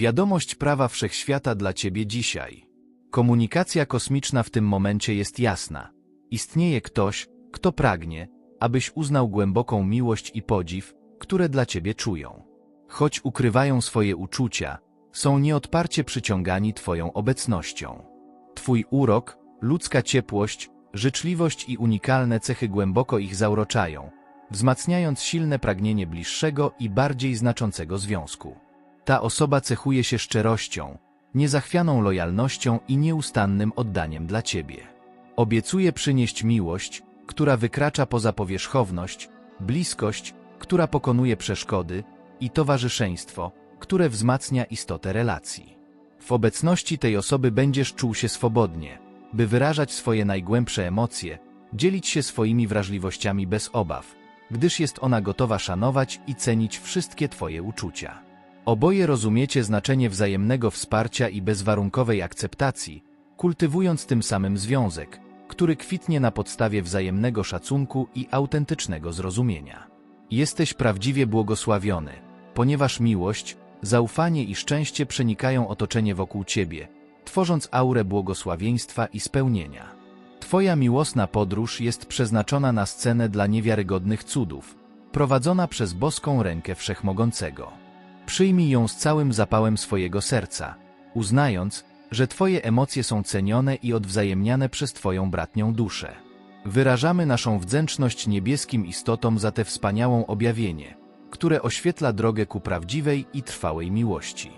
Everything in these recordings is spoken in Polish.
Wiadomość prawa wszechświata dla ciebie dzisiaj. Komunikacja kosmiczna w tym momencie jest jasna. Istnieje ktoś, kto pragnie, abyś uznał głęboką miłość i podziw, które dla ciebie czują. Choć ukrywają swoje uczucia, są nieodparcie przyciągani twoją obecnością. Twój urok, ludzka ciepłość, życzliwość i unikalne cechy głęboko ich zauroczają, wzmacniając silne pragnienie bliższego i bardziej znaczącego związku. Ta osoba cechuje się szczerością, niezachwianą lojalnością i nieustannym oddaniem dla ciebie. Obiecuje przynieść miłość, która wykracza poza powierzchowność, bliskość, która pokonuje przeszkody i towarzyszeństwo, które wzmacnia istotę relacji. W obecności tej osoby będziesz czuł się swobodnie, by wyrażać swoje najgłębsze emocje, dzielić się swoimi wrażliwościami bez obaw, gdyż jest ona gotowa szanować i cenić wszystkie Twoje uczucia. Oboje rozumiecie znaczenie wzajemnego wsparcia i bezwarunkowej akceptacji, kultywując tym samym związek, który kwitnie na podstawie wzajemnego szacunku i autentycznego zrozumienia. Jesteś prawdziwie błogosławiony, ponieważ miłość, zaufanie i szczęście przenikają otoczenie wokół ciebie, tworząc aurę błogosławieństwa i spełnienia. Twoja miłosna podróż jest przeznaczona na scenę dla niewiarygodnych cudów, prowadzona przez boską rękę Wszechmogącego. Przyjmij ją z całym zapałem swojego serca, uznając, że Twoje emocje są cenione i odwzajemniane przez Twoją bratnią duszę. Wyrażamy naszą wdzięczność niebieskim istotom za te wspaniałą objawienie, które oświetla drogę ku prawdziwej i trwałej miłości.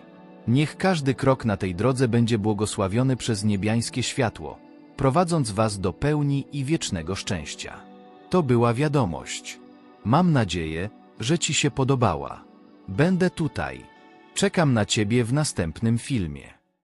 Niech każdy krok na tej drodze będzie błogosławiony przez niebiańskie światło, prowadząc Was do pełni i wiecznego szczęścia. To była wiadomość. Mam nadzieję, że Ci się podobała. Będę tutaj. Czekam na Ciebie w następnym filmie.